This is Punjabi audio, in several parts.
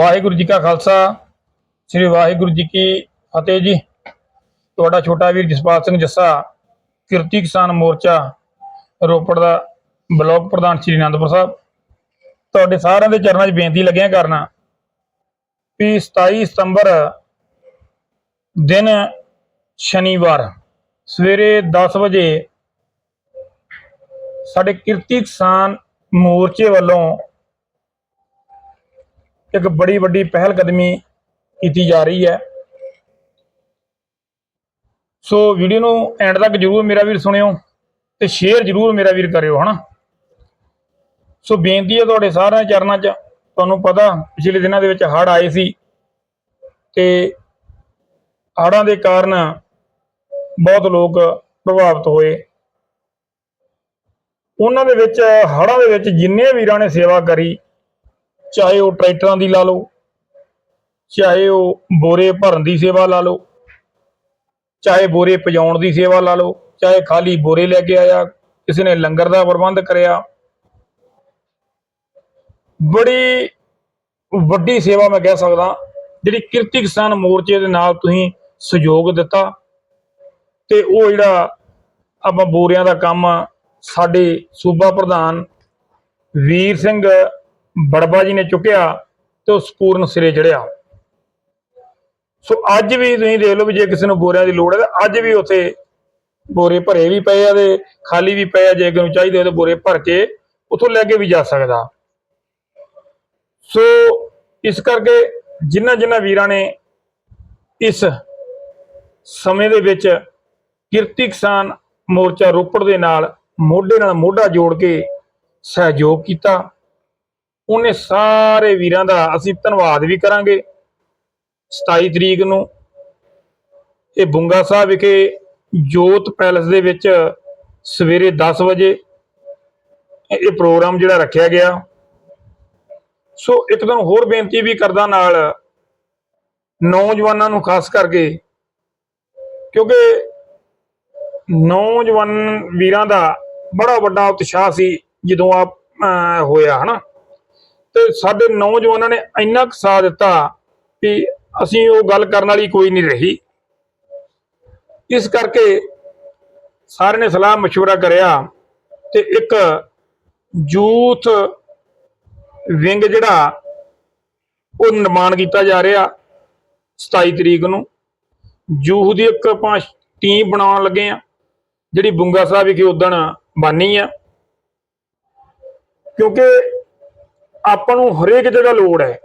ਵਾਹਿਗੁਰੂ ਜੀ ਕਾ ਖਾਲਸਾ, ਸ੍ਰੀ ਵਾਹਿਗੁਰੂ ਜੀ ਕੀ ਫਤਿਹ ਜੀ। ਤੁਹਾਡਾ ਛੋਟਾ ਵੀਰ ਜਸਪਾਲ ਸਿੰਘ ਜੱਸਾ, ਕਿਰਤੀ ਕਿਸਾਨ ਮੋਰਚਾ, ਰੋਪੜ ਦਾ ਬਲਾਕ ਪ੍ਰਧਾਨ ਸ੍ਰੀ ਅਨੰਦਪੁਰ ਸਾਹਿਬ। ਤੁਹਾਡੇ ਸਾਰਿਆਂ ਦੇ ਚਰਨਾਂ 'ਚ ਬੇਨਤੀ ਲੱਗਿਆ ਕਰਨਾ ਵੀ 27 ਸਤੰਬਰ ਦਿਨ ਸ਼ਨੀਵਾਰ, ਸਵੇਰੇ 10 ਵਜੇ ਸਾਡੇ ਕਿਰਤੀ ਕਿਸਾਨ ਮੋਰਚੇ ਵੱਲੋਂ ਇੱਕ ਬੜੀ ਵੱਡੀ ਪਹਿਲ ਕਦਮੀ ਕੀਤੀ ਜਾ ਰਹੀ ਹੈ। ਸੋ ਵੀਡੀਓ ਨੂੰ ਐਂਡ ਤੱਕ ਜਰੂਰ ਮੇਰਾ ਵੀਰ ਸੁਣਿਓ ਤੇ ਸ਼ੇਅਰ ਜਰੂਰ ਮੇਰਾ ਵੀਰ ਕਰਿਓ, ਹਨਾ? ਸੋ ਬੇਨਤੀ ਹੈ ਤੁਹਾਡੇ ਸਾਰਿਆਂ ਚਰਨਾਂ 'ਚ, ਤੁਹਾਨੂੰ ਪਤਾ ਪਿਛਲੇ ਦਿਨਾਂ ਦੇ ਵਿੱਚ ਹੜ੍ਹ ਆਏ ਸੀ ਤੇ ਹੜ੍ਹਾਂ ਦੇ ਕਾਰਨ ਬਹੁਤ ਲੋਕ ਪ੍ਰਭਾਵਿਤ ਹੋਏ। ਉਹਨਾਂ ਦੇ ਵਿੱਚ, ਹੜ੍ਹਾਂ ਦੇ ਵਿੱਚ ਜਿੰਨੇ ਵੀਰਾਂ ਨੇ ਸੇਵਾ ਕਰੀ ਚਾਹੇ ਉਹ ਟਰੈਕਟਰਾਂ ਦੀ ਲਾ ਲਓ, ਚਾਹੇ ਉਹ ਬੋਰੇ ਭਰਨ ਦੀ ਸੇਵਾ ਲਾ ਲਓ, ਚਾਹੇ ਬੋਰੇ ਪਜਾਉਣ ਦੀ ਸੇਵਾ ਲਾ ਲਓ, ਚਾਹੇ ਖਾਲੀ ਬੋਰੇ ਲੈ ਕੇ ਆਇਆ, ਕਿਸੇ ਨੇ ਲੰਗਰ ਦਾ ਪ੍ਰਬੰਧ ਕਰਿਆ। ਬੜੀ ਵੱਡੀ ਸੇਵਾ ਮੈਂ ਕਹਿ ਸਕਦਾ, ਜਿਹੜੀ ਕਿਰਤੀ ਕਿਸਾਨ ਮੋਰਚੇ ਦੇ ਨਾਲ ਤੁਸੀਂ ਸਹਿਯੋਗ ਦਿੱਤਾ ਤੇ ਉਹ ਜਿਹੜਾ ਆਪਾਂ ਬੋਰਿਆਂ ਦਾ ਕੰਮ ਸਾਡੇ ਸੂਬਾ ਪ੍ਰਧਾਨ ਵੀਰ ਸਿੰਘ ਬੜਬਾ ਜੀ ਨੇ ਚੁੱਕਿਆ ਤੇ ਉਹ ਸਪੂਰਨ ਸਿਰੇ ਚੜਿਆ। ਸੋ ਅੱਜ ਵੀ ਤੁਸੀਂ ਦੇਖ ਲਓ ਵੀ ਜੇ ਕਿਸੇ ਨੂੰ ਬੋਰਿਆਂ ਦੀ ਲੋੜ ਹੈ ਤਾਂ ਅੱਜ ਵੀ ਉੱਥੇ ਬੋਰੇ ਭਰੇ ਵੀ ਪਏ ਆ ਤੇ ਖਾਲੀ ਵੀ ਪਏ ਆ, ਜੇ ਕਿਸੇ ਨੂੰ ਚਾਹੀਦੇ ਤਾਂ ਬੋਰੇ ਭਰ ਕੇ ਉੱਥੋਂ ਲੈ ਕੇ ਵੀ ਜਾ ਸਕਦਾ। ਸੋ ਇਸ ਕਰਕੇ ਜਿਨ੍ਹਾਂ ਜਿਨ੍ਹਾਂ ਵੀਰਾਂ ਨੇ ਇਸ ਸਮੇਂ ਦੇ ਵਿੱਚ ਕਿਰਤੀ ਕਿਸਾਨ ਮੋਰਚਾ ਰੋਪੜ ਦੇ ਨਾਲ ਮੋਢੇ ਨਾਲ ਮੋਢਾ ਜੋੜ ਕੇ ਸਹਿਯੋਗ ਕੀਤਾ ਉਹਨੇ ਸਾਰੇ ਵੀਰਾਂ ਦਾ ਅਸੀਂ ਧੰਨਵਾਦ ਵੀ ਕਰਾਂਗੇ। 27 ਤਰੀਕ ਨੂੰ ਇਹ ਬੁੰਗਾ ਸਾਹਿਬ ਵਿਖੇ ਜੋਤ ਪੈਲਸ ਦੇ ਵਿੱਚ ਸਵੇਰੇ 10 ਵਜੇ ਇਹ ਪ੍ਰੋਗਰਾਮ ਜਿਹੜਾ ਰੱਖਿਆ ਗਿਆ। ਸੋ ਇੱਕ ਦਿਨ ਹੋਰ ਬੇਨਤੀ ਵੀ ਕਰਦਾ ਨਾਲ ਨੌਜਵਾਨਾਂ ਨੂੰ ਖਾਸ ਕਰਕੇ, ਕਿਉਂਕਿ ਨੌਜਵਾਨ ਵੀਰਾਂ ਦਾ ਬੜਾ ਵੱਡਾ ਉਤਸ਼ਾਹ ਸੀ ਜਦੋਂ ਆ ਅਹ, ਹੋਇਆ, ਹਨਾ? ਤੇ ਸਾਡੇ ਨੌਜਵਾਨਾਂ ਨੇ ਇੰਨਾ ਕੁ ਸਾਥ ਦਿੱਤਾ ਵੀ ਅਸੀਂ ਉਹ ਗੱਲ ਕਰਨ ਵਾਲੀ ਕੋਈ ਨਹੀਂ ਰਹੀ ਇਸ ਕਰਕੇ ਸਾਰਿਆਂ ਨੇ ਸਲਾਹ مشورہ ਕਰਿਆ ਤੇ ਇੱਕ ਯੂਥ ਵਿੰਗ ਜਿਹੜਾ ਉਹ ਨਿਰਮਾਣ ਕੀਤਾ ਜਾ ਰਿਹਾ 27 ਤਰੀਕ ਨੂੰ ਯੂਥ ਦੀ ਇੱਕ ਆਪਾਂ ਟੀਮ ਬਣਾਉਣ ਲੱਗੇ ਆ ਜਿਹੜੀ ਬੁੰਗਾ ਸਾਹਿਬ ਵਿਖੇ ਉਦਣ ਬਾਨੀ ਆ ਕਿਉਂਕਿ ਆਪਾਂ ਨੂੰ ਹਰੇਕ ਜਗ੍ਹਾ ਲੋੜ ਹੈ।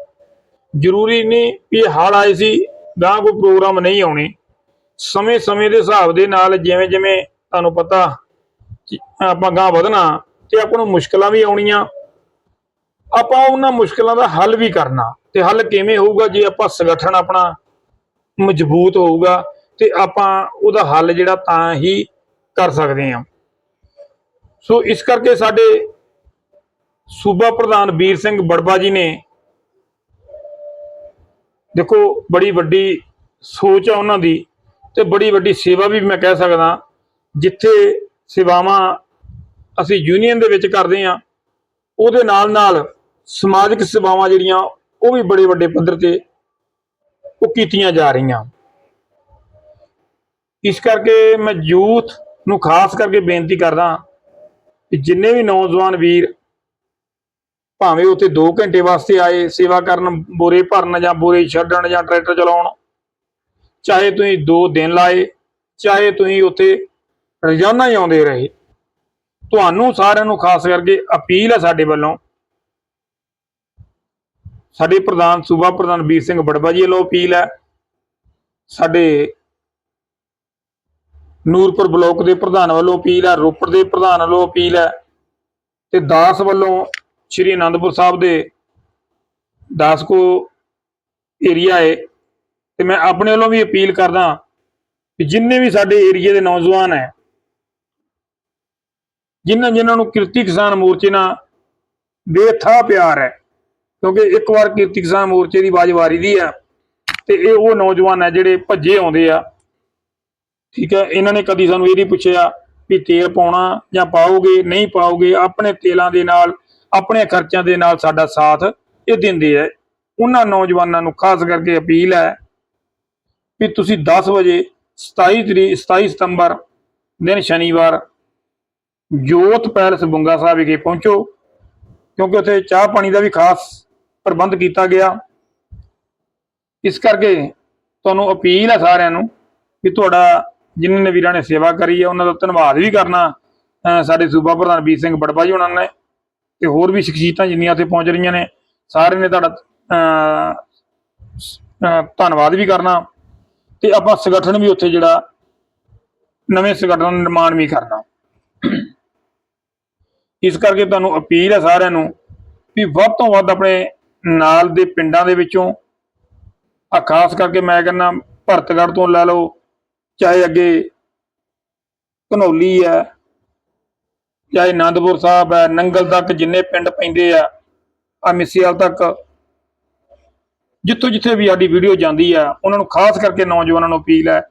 ਜ਼ਰੂਰੀ ਨਹੀਂ ਵੀ ਇਹ ਹੜ੍ਹ ਆਏ ਸੀ ਗਾਂ ਕੋਈ ਪ੍ਰੋਗਰਾਮ ਨਹੀਂ ਆਉਣੇ। ਸਮੇਂ-ਸਮੇਂ ਦੇ ਹਿਸਾਬ ਦੇ ਨਾਲ ਜਿਵੇਂ ਜਿਵੇਂ ਤੁਹਾਨੂੰ ਪਤਾ ਆਪਾਂ ਗਾਂ ਵਧਣਾ ਤੇ ਆਪਾਂ ਨੂੰ ਮੁਸ਼ਕਲਾਂ ਵੀ ਆਉਣੀਆਂ। ਆਪਾਂ ਉਹਨਾਂ ਮੁਸ਼ਕਲਾਂ ਦਾ ਹੱਲ ਵੀ ਕਰਨਾ ਤੇ ਹੱਲ ਕਿਵੇਂ ਹੋਊਗਾ ਜੇ ਆਪਾਂ ਸੰਗਠਨ ਆਪਣਾ ਮਜ਼ਬੂਤ ਹੋਊਗਾ ਤੇ ਆਪਾਂ ਉਹਦਾ ਹੱਲ ਜਿਹੜਾ ਤਾਂ ਹੀ ਕਰ ਸਕਦੇ ਹਾਂ। ਸੋ ਇਸ ਕਰਕੇ ਸਾਡੇ ਸੂਬਾ ਪ੍ਰਧਾਨ ਵੀਰ ਸਿੰਘ ਬੜਬਾ ਜੀ ਨੇ ਦੇਖੋ ਬੜੀ ਵੱਡੀ ਸੋਚ ਆ ਉਹਨਾਂ ਦੀ ਤੇ ਬੜੀ ਵੱਡੀ ਸੇਵਾ ਵੀ ਮੈਂ ਕਹਿ ਸਕਦਾ ਜਿੱਥੇ ਸੇਵਾਵਾਂ ਅਸੀਂ ਯੂਨੀਅਨ ਦੇ ਵਿੱਚ ਕਰਦੇ ਆ ਉਹਦੇ ਨਾਲ ਨਾਲ ਸਮਾਜਿਕ ਸੇਵਾਵਾਂ ਜਿਹੜੀਆਂ ਉਹ ਵੀ ਬੜੇ ਵੱਡੇ ਪੱਧਰ ਤੇ ਉਹ ਕੀਤੀਆਂ ਜਾ ਰਹੀਆਂ। ਇਸ ਕਰਕੇ ਮੈਂ ਯੂਥ ਨੂੰ ਖਾਸ ਕਰਕੇ ਬੇਨਤੀ ਕਰਦਾ ਕਿ ਜਿੰਨੇ ਵੀ ਨੌਜਵਾਨ ਵੀਰ ਭਾਵੇਂ ਉੱਥੇ 2 ਘੰਟੇ ਵਾਸਤੇ ਆਏ, ਸੇਵਾ ਕਰਨ, ਬੋਰੇ ਭਰਨ ਜਾਂ ਬੋਰੇ ਛੱਡਣ ਜਾਂ ਟਰੈਕਟਰ ਚਲਾਉਣ। ਚਾਹੇ ਤੁਸੀਂ 2 ਦਿਨ ਲਾਏ, ਚਾਹੇ ਤੁਸੀਂ ਉੱਥੇ ਰੋਜ਼ਾਨਾ ਹੀ ਆਉਂਦੇ ਰਹੇ। ਤੁਹਾਨੂੰ ਸਾਰਿਆਂ ਨੂੰ ਖਾਸ ਕਰਕੇ ਅਪੀਲ ਹੈ ਸਾਡੇ ਵੱਲੋਂ। ਸਾਡੇ ਪ੍ਰਧਾਨ, ਸੂਬਾ ਪ੍ਰਧਾਨ ਵੀਰ ਸਿੰਘ ਬੜਬਾ ਜੀ ਵੱਲੋਂ ਅਪੀਲ ਹੈ। ਸਾਡੇ ਨੂਰਪੁਰ ਬਲਾਕ ਦੇ ਪ੍ਰਧਾਨ ਵੱਲੋਂ ਅਪੀਲ ਹੈ, ਰੋਪੜ ਦੇ ਪ੍ਰਧਾਨ ਵੱਲੋਂ ਅਪੀਲ ਹੈ। ਤੇ ਦਾਸ ਵੱਲੋਂ ਸ਼੍ਰੀ ਅਨੰਦਪੁਰ ਸਾਹਿਬ ਦੇ ਦਾਸਕੋ ਏਰੀਆ ਹੈ ਤੇ ਮੈਂ ਆਪਣੇ ਵੱਲੋਂ ਵੀ ਅਪੀਲ ਕਰਦਾ ਕਿ ਜਿੰਨੇ ਵੀ ਸਾਡੇ ਏਰੀਏ ਦੇ ਨੌਜਵਾਨ ਹੈ, ਜਿਨ੍ਹਾਂ ਜਿਨ੍ਹਾਂ ਨੂੰ ਕਿਰਤੀ ਕਿਸਾਨ ਮੋਰਚੇ ਨਾਲ ਬੇਥਾ ਪਿਆਰ ਹੈ, ਕਿਉਂਕਿ ਇੱਕ ਵਾਰ ਕਿਰਤੀ ਕਿਸਾਨ ਮੋਰਚੇ ਦੀ ਆਵਾਜ਼ ਵਾਰੀ ਦੀ ਆ ਤੇ ਇਹ ਉਹ ਨੌਜਵਾਨ ਹੈ ਜਿਹੜੇ ਭੱਜੇ ਆਉਂਦੇ ਆ। ਠੀਕ ਹੈ, ਇਹਨਾਂ ਨੇ ਕਦੀ ਸਾਨੂੰ ਇਹ ਨਹੀਂ ਪੁੱਛਿਆ ਵੀ ਤੇਲ ਪਾਉਣਾ ਜਾਂ ਪਾਓਗੇ, ਨਹੀਂ ਪਾਓਗੇ, ਆਪਣੇ ਤੇਲਾਂ ਦੇ ਨਾਲ ਆਪਣੇ ਖਰਚਿਆਂ ਦੇ ਨਾਲ ਸਾਡਾ ਸਾਥ ਇਹ ਦਿੰਦੇ ਆ। ਉਹਨਾਂ ਨੌਜਵਾਨਾਂ ਨੂੰ ਖਾਸ ਕਰਕੇ ਅਪੀਲ ਹੈ ਵੀ ਤੁਸੀਂ 10 ਵਜੇ 27 ਤਰੀਕ 27 ਸਤੰਬਰ ਦਿਨ ਸ਼ਨੀਵਾਰ ਜੋਤ ਪੈਲਸ ਬੁੰਗਾ ਸਾਹਿਬ ਵਿਖੇ ਪਹੁੰਚੋ, ਕਿਉਂਕਿ ਉੱਥੇ ਚਾਹ ਪਾਣੀ ਦਾ ਵੀ ਖਾਸ ਪ੍ਰਬੰਧ ਕੀਤਾ ਗਿਆ। ਇਸ ਕਰਕੇ ਤੁਹਾਨੂੰ ਅਪੀਲ ਹੈ ਸਾਰਿਆਂ ਨੂੰ ਵੀ ਤੁਹਾਡਾ ਜਿਨ੍ਹਾਂ ਨੇ ਵੀਰਾਂ ਨੇ ਸੇਵਾ ਕਰੀ ਹੈ ਉਹਨਾਂ ਦਾ ਧੰਨਵਾਦ ਵੀ ਕਰਨਾ ਸਾਡੇ ਸੂਬਾ ਪ੍ਰਧਾਨ ਵੀਰ ਸਿੰਘ ਬੜਬਾ ਜੀ ਉਹਨਾਂ ਨੇ। ਤੇ ਹੋਰ ਵੀ ਸ਼ਖਸੀਅਤਾਂ ਜਿੰਨੀਆਂ ਇੱਥੇ ਪਹੁੰਚ ਰਹੀਆਂ ਨੇ ਸਾਰਿਆਂ ਨੇ ਤੁਹਾਡਾ ਧੰਨਵਾਦ ਵੀ ਕਰਨਾ ਤੇ ਆਪਾਂ ਸੰਗਠਨ ਵੀ ਉੱਥੇ ਜਿਹੜਾ ਨਵੇਂ ਸੰਗਠਨ ਦਾ ਨਿਰਮਾਣ ਵੀ ਕਰਨਾ। ਇਸ ਕਰਕੇ ਤੁਹਾਨੂੰ ਅਪੀਲ ਹੈ ਸਾਰਿਆਂ ਨੂੰ ਵੀ ਵੱਧ ਤੋਂ ਵੱਧ ਆਪਣੇ ਨਾਲ ਦੇ ਪਿੰਡਾਂ ਦੇ ਵਿੱਚੋਂ ਆ ਖਾਸ ਕਰਕੇ ਮੈਂ ਕਹਿੰਦਾ ਭਰਤਗੜ੍ਹ ਤੋਂ ਲੈ ਲਓ, ਚਾਹੇ ਅੱਗੇ ਘਨੌਲੀ ਹੈ ਚਾਹੇ ਆਨੰਦਪੁਰ ਸਾਹਿਬ ਹੈ, ਨੰਗਲ ਤੱਕ ਜਿੰਨੇ ਪਿੰਡ ਪੈਂਦੇ ਆ ਆ ਮਿਸੀਵਾਲ ਤੱਕ, ਜਿੱਥੋਂ ਜਿੱਥੇ ਵੀ ਸਾਡੀ ਵੀਡੀਓ ਜਾਂਦੀ ਆ, ਉਹਨਾਂ ਨੂੰ ਖਾਸ ਕਰਕੇ ਨੌਜਵਾਨਾਂ ਨੂੰ ਅਪੀਲ ਹੈ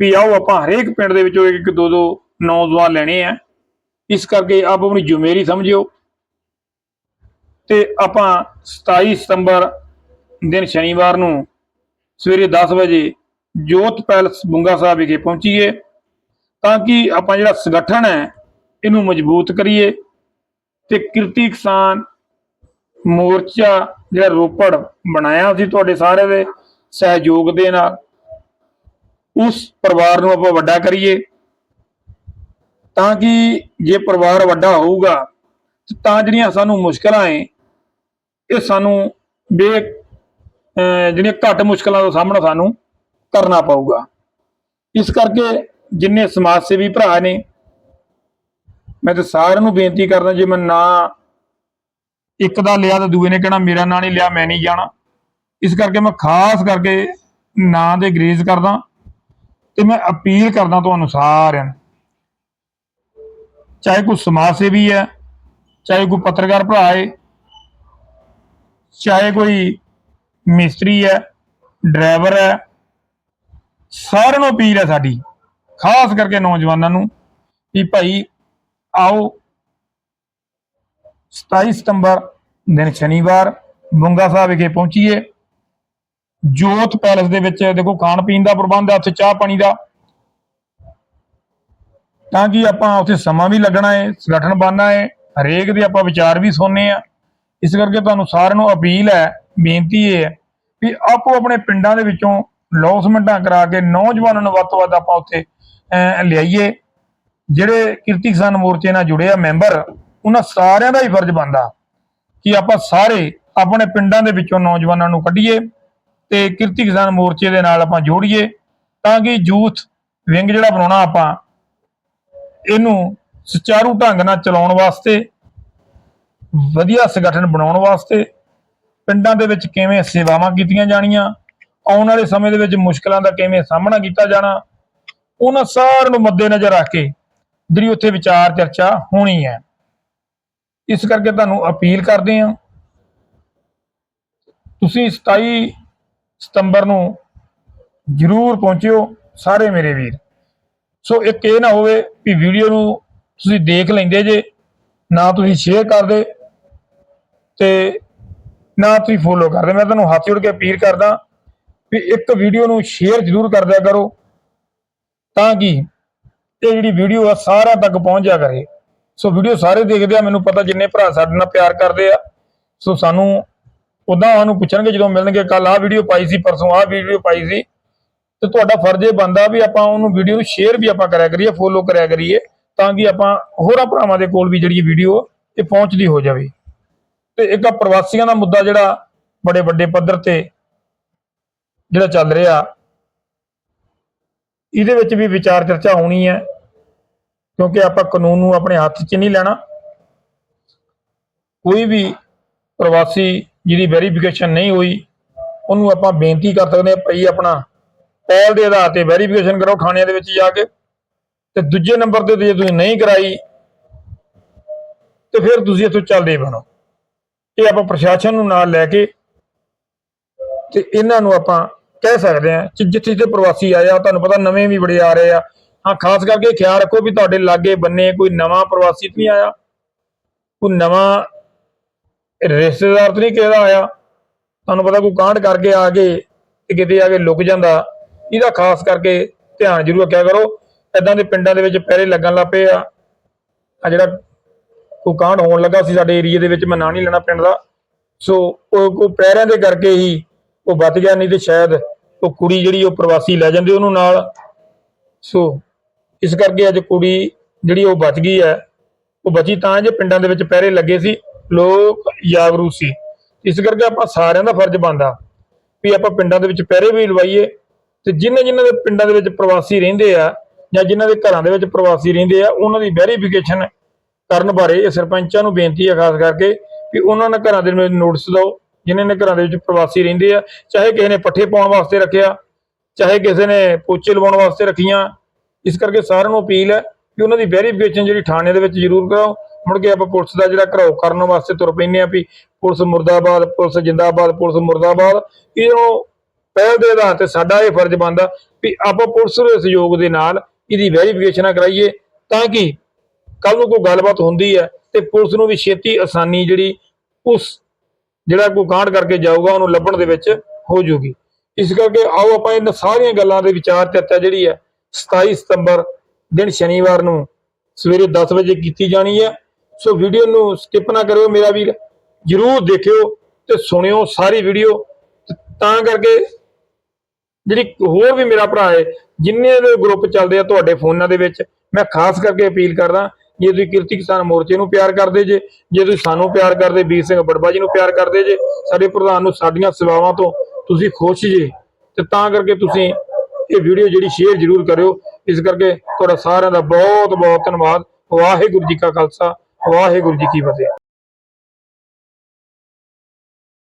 ਵੀ ਆਓ ਆਪਾਂ ਹਰੇਕ ਪਿੰਡ ਦੇ ਵਿੱਚੋਂ ਇੱਕ ਇੱਕ ਦੋ ਦੋ ਨੌਜਵਾਨ ਲੈਣੇ ਆ। ਇਸ ਕਰਕੇ ਆਪ ਆਪਣੀ ਜ਼ਿੰਮੇਵਾਰੀ ਸਮਝਿਓ। ਤੇ ਆਪਾਂ 27 ਸਤੰਬਰ ਦਿਨ ਸ਼ਨੀਵਾਰ ਨੂੰ ਸਵੇਰੇ 10 ਵਜੇ ਜੋਤ ਪੈਲਸ ਬੁੰਗਾ ਸਾਹਿਬ ਵਿਖੇ ਪਹੁੰਚੀਏ, ਤਾਂ ਕਿ ਆਪਾਂ ਜਿਹੜਾ ਸੰਗਠਨ ਹੈ ਇਹਨੂੰ ਮਜ਼ਬੂਤ ਕਰੀਏ ਤੇ ਕਿਰਤੀ ਕਿਸਾਨ ਮੋਰਚਾ ਜਿਹੜਾ ਰੋਪੜ ਬਣਾਇਆ ਸੀ ਤੁਹਾਡੇ ਸਾਰੇ ਦੇ ਸਹਿਯੋਗ ਦੇ ਨਾਲ, ਉਸ ਪਰਿਵਾਰ ਨੂੰ ਆਪਾਂ ਵੱਡਾ ਕਰੀਏ। ਤਾਂ ਕਿ ਜੇ ਪਰਿਵਾਰ ਵੱਡਾ ਹੋਊਗਾ, ਤਾਂ ਜਿਹੜੀਆਂ ਸਾਨੂੰ ਮੁਸ਼ਕਲਾਂ ਏ, ਇਹ ਸਾਨੂੰ ਬੇ ਜਿਹੜੀਆਂ ਘੱਟ ਮੁਸ਼ਕਲਾਂ ਦਾ ਸਾਹਮਣਾ ਸਾਨੂੰ ਕਰਨਾ ਪਊਗਾ। ਇਸ ਕਰਕੇ ਜਿੰਨੇ ਸਮਾਜ ਸੇਵੀ ਭਰਾ ਨੇ ਮੈਂ ਤਾਂ ਸਾਰਿਆਂ ਨੂੰ ਬੇਨਤੀ ਕਰਦਾ ਜੇ ਮੈਂ ਨਾ ਇੱਕ ਦਾ ਲਿਆ ਤਾਂ ਦੂਏ ਨੇ ਕਹਿਣਾ ਮੇਰਾ ਨਾਂ ਨਹੀਂ ਲਿਆ, ਮੈਂ ਨਹੀਂ ਜਾਣਾ। ਇਸ ਕਰਕੇ ਮੈਂ ਖਾਸ ਕਰਕੇ ਨਾਂ ਦੇ ਗਰੇਜ਼ ਕਰਦਾ ਤੇ ਮੈਂ ਅਪੀਲ ਕਰਦਾ ਤੁਹਾਨੂੰ ਸਾਰਿਆਂ ਨੂੰ। ਚਾਹੇ ਕੋਈ ਸਮਾਜ ਸੇਵੀ ਹੈ, ਚਾਹੇ ਕੋਈ ਪੱਤਰਕਾਰ ਭਰਾ ਹੈ, ਚਾਹੇ ਕੋਈ ਮਿਸਤਰੀ ਹੈ, ਡਰਾਈਵਰ ਹੈ, ਸਾਰਿਆਂ ਨੂੰ ਅਪੀਲ ਹੈ ਸਾਡੀ, ਖਾਸ ਕਰਕੇ ਨੌਜਵਾਨਾਂ ਨੂੰ ਵੀ ਭਾਈ ਆਓ। 27 ਸਤੰਬਰ ਦਿਨ ਸ਼ਨੀਵਾਰ ਬੁੰਗਾ ਸਾਹਿਬ ਵਿਖੇ ਪਹੁੰਚੀਏ। ਜੋਤ ਪੈਲਸ ਦੇ ਵਿੱਚ ਦੇਖੋ ਖਾਣ ਪੀਣ ਦਾ ਪ੍ਰਬੰਧ ਹੈ ਉੱਥੇ ਚਾਹ ਪਾਣੀ ਦਾ। ਤਾਂ ਕਿ ਆਪਾਂ ਉੱਥੇ ਸਮਾਂ ਵੀ ਲੱਗਣਾ ਹੈ ਸੰਗਠਨ ਬਣਨਾ ਹੈ ਹਰੇਕ ਦੇ ਆਪਾਂ ਵਿਚਾਰ ਵੀ ਸੁਣਨੇ ਆ। ਇਸ ਕਰਕੇ ਤੁਹਾਨੂੰ ਸਾਰਿਆਂ ਨੂੰ ਅਪੀਲ ਹੈ ਬੇਨਤੀ ਇਹ ਹੈ ਵੀ ਆਪੋ ਆਪਣੇ ਪਿੰਡਾਂ ਦੇ ਵਿੱਚੋਂ ਲੌਸਮੈਂਟਾਂ ਕਰਾ ਕੇ ਨੌਜਵਾਨਾਂ ਨੂੰ ਵੱਧ ਤੋਂ ਵੱਧ ਆਪਾਂ ਉੱਥੇ ਅਹ, ਲਿਆਈਏ। ਜਿਹੜੇ ਕਿਰਤੀ ਕਿਸਾਨ ਮੋਰਚੇ ਨਾਲ ਜੁੜੇ ਆ ਮੈਂਬਰ, ਉਹਨਾਂ ਸਾਰਿਆਂ ਦਾ ਹੀ ਫਰਜ਼ ਬਣਦਾ ਕਿ ਆਪਾਂ ਸਾਰੇ ਆਪਣੇ ਪਿੰਡਾਂ ਦੇ ਵਿੱਚੋਂ ਨੌਜਵਾਨਾਂ ਨੂੰ ਕੱਢੀਏ ਤੇ ਕਿਰਤੀ ਕਿਸਾਨ ਮੋਰਚੇ ਦੇ ਨਾਲ ਆਪਾਂ ਜੋੜੀਏ ਤਾਂ ਕਿ ਯੂਥ ਵਿੰਗ ਜਿਹੜਾ ਬਣਾਉਣਾ ਆਪਾਂ, ਇਹਨੂੰ ਸੁਚਾਰੂ ਢੰਗ ਨਾਲ ਚਲਾਉਣ ਵਾਸਤੇ, ਵਧੀਆ ਸੰਗਠਨ ਬਣਾਉਣ ਵਾਸਤੇ ਪਿੰਡਾਂ ਦੇ ਵਿੱਚ ਕਿਵੇਂ ਸੇਵਾਵਾਂ ਕੀਤੀਆਂ ਜਾਣੀਆਂ, ਆਉਣ ਵਾਲੇ ਸਮੇਂ ਦੇ ਵਿੱਚ ਮੁਸ਼ਕਲਾਂ ਦਾ ਕਿਵੇਂ ਸਾਹਮਣਾ ਕੀਤਾ ਜਾਣਾ, ਉਹਨਾਂ ਸਾਰਿਆਂ ਨੂੰ ਮੱਦੇਨਜ਼ਰ ਰੱਖ ਕੇ ਜਿਹੜੀ ਉੱਥੇ ਵਿਚਾਰ ਚਰਚਾ ਹੋਣੀ ਹੈ। ਇਸ ਕਰਕੇ ਤੁਹਾਨੂੰ ਅਪੀਲ ਕਰਦੇ ਹਾਂ। ਤੁਸੀਂ 27 ਸਤੰਬਰ ਨੂੰ ਜਰੂਰ ਪਹੁੰਚਿਓ ਸਾਰੇ ਮੇਰੇ ਵੀਰ। ਸੋ ਇੱਕ ਇਹ ਨਾ ਹੋਵੇ ਵੀ ਵੀਡੀਓ ਨੂੰ ਤੁਸੀਂ ਦੇਖ ਲੈਂਦੇ ਜੇ, ਨਾ ਤੁਸੀਂ ਸ਼ੇਅਰ ਕਰਦੇ ਤੇ ਨਾ ਤੁਸੀਂ ਫੋਲੋ ਕਰਦੇ। ਮੈਂ ਤੁਹਾਨੂੰ ਹੱਥ ਜੋੜ ਕੇ ਅਪੀਲ ਕਰਦਾ ਵੀ ਇੱਕ ਵੀਡੀਓ ਨੂੰ ਸ਼ੇਅਰ ਜ਼ਰੂਰ ਕਰਦਿਆ ਕਰੋ ਤਾਂ ਕਿ ਇਹ ਜਿਹੜੀ ਵੀਡੀਓ ਆ ਸਾਰਿਆਂ ਤੱਕ ਪਹੁੰਚ ਕਰੇ। ਸੋ ਵੀਡੀਓ ਸਾਰੇ ਦੇਖਦੇ ਆ, ਮੈਨੂੰ ਪਤਾ ਜਿੰਨੇ ਭਰਾ ਸਾਡੇ ਨਾਲ ਪਿਆਰ ਕਰਦੇ ਆ। ਸੋ ਸਾਨੂੰ ਉਦਾਂ ਉਹਨੂੰ ਪੁੱਛਣਗੇ ਜਦੋਂ ਮਿਲਣਗੇ ਕੱਲ ਆਹ ਵੀਡੀਓ ਪਾਈ ਸੀ, ਪਰਸੋਂ ਆਹ ਵੀਡੀਓ ਪਾਈ ਸੀ। ਤੇ ਤੁਹਾਡਾ ਫਰਜ਼ ਇਹ ਬਣਦਾ ਵੀ ਆਪਾਂ ਉਹਨੂੰ ਵੀਡੀਓ ਨੂੰ ਸ਼ੇਅਰ ਵੀ ਆਪਾਂ ਕਰਿਆ ਕਰੀਏ ਫੋਲੋ ਕਰਿਆ ਕਰੀਏ, ਤਾਂ ਕਿ ਆਪਾਂ ਹੋਰਾਂ ਭਰਾਵਾਂ ਦੇ ਕੋਲ ਵੀ ਜਿਹੜੀ ਵੀਡੀਓ ਇਹ ਪਹੁੰਚਦੀ ਹੋ ਜਾਵੇ। ਤੇ ਇੱਕ ਆ ਪ੍ਰਵਾਸੀਆਂ ਦਾ ਮੁੱਦਾ ਜਿਹੜਾ ਬੜੇ ਵੱਡੇ ਪੱਧਰ ਤੇ ਜਿਹੜਾ ਚੱਲ ਰਿਹਾ ਇਹਦੇ ਵਿੱਚ ਵੀ ਵਿਚਾਰ ਚਰਚਾ ਹੋਣੀ ਹੈ, ਕਿਉਂਕਿ ਆਪਾਂ ਕਾਨੂੰਨ ਨੂੰ ਆਪਣੇ ਹੱਥ 'ਚ ਨਹੀਂ ਲੈਣਾ। ਕੋਈ ਵੀ ਪ੍ਰਵਾਸੀ ਜਿਹਦੀ ਵੈਰੀਫਿਕੇਸ਼ਨ ਨਹੀਂ ਹੋਈ, ਉਹਨੂੰ ਆਪਾਂ ਬੇਨਤੀ ਕਰ ਸਕਦੇ ਹਾਂ ਭਈ ਆਪਣਾ ਪਹਿਲ ਦੇ ਆਧਾਰ ਤੇ ਵੈਰੀਫਿਕੇਸ਼ਨ ਕਰੋ ਥਾਣਿਆਂ ਦੇ ਵਿੱਚ ਜਾ ਕੇ। ਤੇ ਦੂਜੇ ਨੰਬਰ ਤੇ ਜੇ ਤੁਸੀਂ ਨਹੀਂ ਕਰਾਈ, ਤੇ ਫਿਰ ਤੁਸੀਂ ਇੱਥੋਂ ਚੱਲਦੇ ਬਣੋ। ਇਹ ਆਪਾਂ ਪ੍ਰਸ਼ਾਸਨ ਨੂੰ ਨਾਲ ਲੈ ਕੇ ਤੇ ਇਹਨਾਂ ਨੂੰ ਆਪਾਂ ਕਹਿ ਸਕਦੇ ਆ ਕਿ ਜਿੱਥੇ ਜਿੱਥੇ ਪ੍ਰਵਾਸੀ ਆਇਆ ਤੁਹਾਨੂੰ ਪਤਾ ਨਵੇਂ ਵੀ ਬੜੇ ਆ ਰਹੇ ਆ। ਹਾਂ, ਖਾਸ ਕਰਕੇ ਖਿਆਲ ਰੱਖੋ ਵੀ ਤੁਹਾਡੇ ਲਾਗੇ ਬੰਨੇ ਕੋਈ ਨਵਾਂ ਪ੍ਰਵਾਸੀ ਤਾਂ ਨਹੀਂ ਆਇਆ। ਕੋਈ ਨਵਾਂ ਰਿਸ਼ਤੇਦਾਰ ਤਾਂ ਨਹੀਂ ਕਿਹਦਾ ਆਇਆ। ਤੁਹਾਨੂੰ ਪਤਾ ਕੋਈ ਕਾਂਡ ਕਰਕੇ ਆ ਕੇ ਤੇ ਕਿਤੇ ਆ ਕੇ ਲੁਕ ਜਾਂਦਾ। ਇਹਦਾ ਖਾਸ ਕਰਕੇ ਧਿਆਨ ਜ਼ਰੂਰ ਰੱਖਿਆ ਕਰੋ। ਇਦਾਂ ਦੇ ਪਿੰਡਾਂ ਦੇ ਵਿੱਚ ਪਹਿਰੇ ਲੱਗਣ ਲੱਗ ਪਏ ਆ। ਆ ਜਿਹੜਾ ਕੋਈ ਕਾਂਡ ਹੋਣ ਲੱਗਾ ਸੀ ਸਾਡੇ ਏਰੀਏ ਦੇ ਵਿੱਚ, ਮੈਂ ਨਾਂ ਨਹੀਂ ਲੈਣਾ ਪਿੰਡ ਦਾ। ਸੋ ਉਹ ਕੋ ਪੈਰਿਆਂ ਦੇ ਕਰਕੇ ਹੀ ਉਹ ਬਚ ਗਿਆ ਨਹੀਂ ਤੇ ਸ਼ਾਇਦ ਉਹ ਕੁੜੀ ਜਿਹੜੀ ਉਹ ਪ੍ਰਵਾਸੀ ਲੈ ਜਾਂਦੇ ਉਹਨੂੰ ਨਾਲ। ਸੋ ਇਸ ਕਰਕੇ ਅੱਜ ਕੁੜੀ ਜਿਹੜੀ ਉਹ ਬਚ ਗਈ ਹੈ, ਉਹ ਬਚੀ ਤਾਂ ਜੇ ਪਿੰਡਾਂ ਦੇ ਵਿੱਚ ਪਹਿਰੇ ਲੱਗੇ ਸੀ, ਲੋਕ ਜਾਗਰੂਕ ਸੀ। ਇਸ ਕਰਕੇ ਆਪਾਂ ਸਾਰਿਆਂ ਦਾ ਫਰਜ਼ ਬਣਦਾ ਵੀ ਆਪਾਂ ਪਿੰਡਾਂ ਦੇ ਵਿੱਚ ਪਹਿਰੇ ਵੀ ਲਵਾਈਏ ਤੇ ਜਿਨ੍ਹਾਂ ਜਿਨ੍ਹਾਂ ਦੇ ਪਿੰਡਾਂ ਦੇ ਵਿੱਚ ਪ੍ਰਵਾਸੀ ਰਹਿੰਦੇ ਆ ਜਾਂ ਜਿਨ੍ਹਾਂ ਦੇ ਘਰਾਂ ਦੇ ਵਿੱਚ ਪ੍ਰਵਾਸੀ ਰਹਿੰਦੇ ਆ, ਉਹਨਾਂ ਦੀ ਵੈਰੀਫਿਕੇਸ਼ਨ ਕਰਨ ਬਾਰੇ ਇਹ ਸਰਪੰਚਾਂ ਨੂੰ ਬੇਨਤੀ ਹੈ, ਖਾਸ ਕਰਕੇ ਵੀ ਉਹਨਾਂ ਨੇ ਘਰਾਂ ਦੇ ਵਿੱਚ ਨੋਟਿਸ ਦਿਓ। ਜਿਨ੍ਹਾਂ ਨੇ ਘਰਾਂ ਦੇ ਵਿੱਚ ਪ੍ਰਵਾਸੀ ਰਹਿੰਦੇ ਆ, ਚਾਹੇ ਕਿਸੇ ਨੇ ਪੱਠੇ ਪਾਉਣ ਵਾਸਤੇ ਰੱਖਿਆ, ਚਾਹੇ ਕਿਸੇ ਨੇ ਪੋਚੇ ਲਵਾਉਣ ਵਾਸਤੇ ਰੱਖੀਆਂ, ਇਸ ਕਰਕੇ ਸਾਰਿਆਂ ਨੂੰ ਅਪੀਲ ਹੈ ਕਿ ਉਹਨਾਂ ਦੀ ਵੈਰੀਫਿਕੇਸ਼ਨ ਜਿਹੜੀ ਥਾਣੇ ਦੇ ਵਿੱਚ ਜ਼ਰੂਰ ਕਰਾਓ। ਮੁੜ ਕੇ ਆਪਾਂ ਪੁਲਿਸ ਦਾ ਜਿਹੜਾ ਘਰਾਓ ਕਰਨ ਵਾਸਤੇ ਤੁਰ ਪੈਂਦੇ ਆ ਵੀ ਪੁਲਿਸ ਮੁਰਦਾਬਾਦ, ਪੁਲਿਸ ਜਿੰਦਾਬਾਦ, ਪੁਲਿਸ ਮੁਰਦਾਬਾਦ, ਇਹਨੂੰ ਪਹਿਲ ਦੇ ਆਧਾਰ ਤੇ ਸਾਡਾ ਇਹ ਫਰਜ਼ ਬਣਦਾ ਵੀ ਆਪਾਂ ਪੁਲਿਸ ਦੇ ਸਹਿਯੋਗ ਦੇ ਨਾਲ ਇਹਦੀ ਵੈਰੀਫਿਕੇਸ਼ਨ ਕਰਾਈਏ, ਤਾਂ ਕਿ ਕੱਲ ਨੂੰ ਕੋਈ ਗੱਲਬਾਤ ਹੁੰਦੀ ਹੈ ਤੇ ਪੁਲਿਸ ਨੂੰ ਵੀ ਛੇਤੀ ਆਸਾਨੀ ਜਿਹੜੀ ਉਸ ਜਿਹੜਾ ਕੋਈ ਕਾਂਡ ਕਰਕੇ ਜਾਊਗਾ, ਉਹਨੂੰ ਲੱਭਣ ਦੇ ਵਿੱਚ ਹੋ ਜੂਗੀ ਇਸ ਕਰਕੇ ਆਓ ਆਪਾਂ ਇਹਨਾਂ ਸਾਰੀਆਂ ਗੱਲਾਂ ਦੇ ਵਿਚਾਰ ਚਰਚਾ ਜਿਹੜੀ ਹੈ 27 ਸਤੰਬਰ ਦਿਨ ਸ਼ਨੀਵਾਰ ਨੂੰ ਸਵੇਰੇ 10 ਵਜੇ ਕੀਤੀ ਜਾਣੀ ਹੈ। ਸੋ ਵੀਡੀਓ ਨੂੰ ਸਕਿਪ ਨਾ ਕਰਿਓ ਮੇਰਾ ਵੀਰ, ਜਰੂਰ ਦੇਖਿਓ ਤੇ ਸੁਣਿਓ ਸਾਰੀ ਵੀਡੀਓ ਤਾਂ ਕਰਕੇ ਜਿਹੜੀ ਹੋਰ ਵੀ ਮੇਰਾ ਭਰਾ ਹੈ, ਜਿੰਨੇ ਦੇ ਗਰੁੱਪ ਚੱਲਦੇ ਆ ਤੁਹਾਡੇ ਫੋਨਾਂ ਦੇ ਵਿੱਚ, ਮੈਂ ਖਾਸ ਕਰਕੇ ਅਪੀਲ ਕਰਦਾ ਜੇ ਤੁਸੀਂ ਕਿਰਤੀ ਕਿਸਾਨ ਮੋਰਚੇ ਨੂੰ ਪਿਆਰ ਕਰਦੇ ਜੇ ਜੇ ਤੁਸੀਂ ਸਾਨੂੰ ਪਿਆਰ ਕਰਦੇ, ਵੀਰ ਸਿੰਘ ਬੜਬਾ ਜੀ ਨੂੰ ਪਿਆਰ ਕਰਦੇ ਜੇ, ਸਾਡੇ ਪ੍ਰਧਾਨ ਨੂੰ ਸਾਡੀਆਂ ਸੇਵਾਵਾਂ ਤੋਂ ਤੁਸੀਂ ਖੁਸ਼ ਜੇ, ਤੇ ਤਾਂ ਕਰਕੇ ਤੁਸੀਂ ਇਹ ਵੀਡੀਓ ਜਿਹੜੀ ਸ਼ੇਅਰ ਜ਼ਰੂਰ ਕਰਿਓ। ਇਸ ਕਰਕੇ ਤੁਹਾਡਾ ਸਾਰਿਆਂ ਦਾ ਬਹੁਤ ਬਹੁਤ ਧੰਨਵਾਦ। ਵਾਹਿਗੁਰੂ ਜੀ ਕਾ ਖਾਲਸਾ, ਵਾਹਿਗੁਰੂ ਜੀ ਕੀ ਫਤਿਹ।